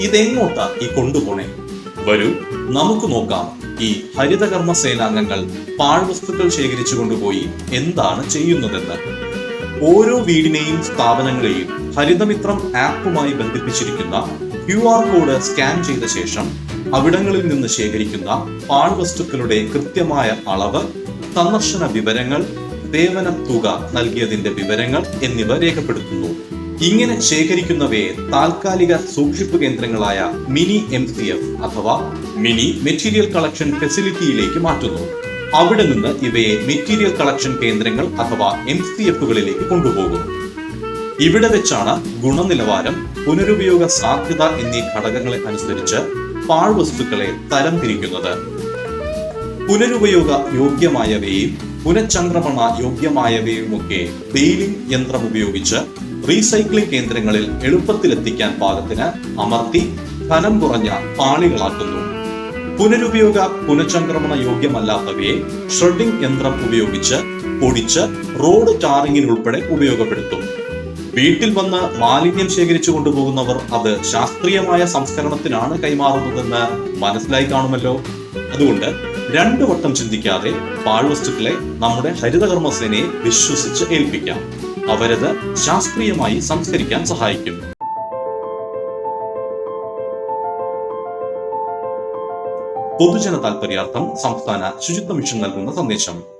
ഇതെങ്ങോട്ടാ ഈ കൊണ്ടുപോണേ? വരൂ നമുക്ക് നോക്കാം. ഈ ഹരിതകർമ്മ സേനാംഗങ്ങൾ പാഴ്വസ്തുക്കൾ ശേഖരിച്ചു കൊണ്ടുപോയി എന്താണ് ചെയ്യുന്നതെന്ന്. ഓരോ വീടിനെയും സ്ഥാപനങ്ങളെയും ഹരിതമിത്രം ആപ്പുമായി ബന്ധിപ്പിച്ചിരിക്കുന്ന ക്യു ആർ കോഡ് സ്കാൻ ചെയ്ത ശേഷം അവിടങ്ങളിൽ നിന്ന് ശേഖരിക്കുന്ന പാഴ്വസ്തുക്കളുടെ കൃത്യമായ അളവ് സന്ദർശന വിവരങ്ങൾ സേവന തുക നൽകിയതിന്റെ വിവരങ്ങൾ എന്നിവ രേഖപ്പെടുത്തുന്നു. ഇങ്ങനെ ശേഖരിക്കുന്നവയെ താൽക്കാലിക സൂക്ഷിപ്പ് കേന്ദ്രങ്ങളായ മിനി എം സി എഫ് അഥവാ മിനി മെറ്റീരിയൽ കളക്ഷൻ ഫെസിലിറ്റിയിലേക്ക് മാറ്റുന്നു. അവിടെ നിന്ന് ഇവയെ മെറ്റീരിയൽ കളക്ഷൻ കേന്ദ്രങ്ങൾ അഥവാ എം സി എഫുകളിലേക്ക് കൊണ്ടുപോകും ഇവിടെ വെച്ചാണ് ഗുണനിലവാരം പുനരുപയോഗ സാധ്യത എന്നീ ഘടകങ്ങളെ അനുസരിച്ച് പാഴ്വസ്തുക്കളെ തരംതിരിക്കുന്നത് പുനരുപയോഗ യോഗ്യമായവയും പുനഃചംക്രമണ യോഗ്യമായവയുമൊക്കെ ബെയിലിംഗ് യന്ത്രം ഉപയോഗിച്ച് റീസൈക്ലിംഗ് കേന്ദ്രങ്ങളിൽ എളുപ്പത്തിലെത്തിക്കാൻ പാകത്തിന് അമർത്തി കനം കുറഞ്ഞ പാളികളാക്കുന്നു. പുനരുപയോഗ പുനഃചംക്രമണ യോഗ്യമല്ലാത്തവയെ ഷ്രെഡിംഗ് യന്ത്രം ഉപയോഗിച്ച് പൊടിച്ച് റോഡ് ടാറിങ്ങിനുൾപ്പെടെ ഉപയോഗപ്പെടുത്തും. വീട്ടിൽ വന്ന് മാലിന്യം ശേഖരിച്ചു കൊണ്ടുപോകുന്നവർ അത് ശാസ്ത്രീയമായ സംസ്കരണത്തിനാണ് കൈമാറുന്നതെന്ന് മനസ്സിലായി കാണുമല്ലോ. അതുകൊണ്ട് രണ്ടു വട്ടം ചിന്തിക്കാതെ പാഴ്വസ്തുക്കളെ നമ്മുടെ ഹരിതകർമ്മ സേനയെ വിശ്വസിച്ച് ഏൽപ്പിക്കാം. അവരത് ശാസ്ത്രീയമായി സംസ്കരിക്കാൻ സഹായിക്കും. പൊതുജന താൽപര്യാർത്ഥം സംസ്ഥാന ശുചിത്വ മിഷൻ നൽകുന്ന സന്ദേശം.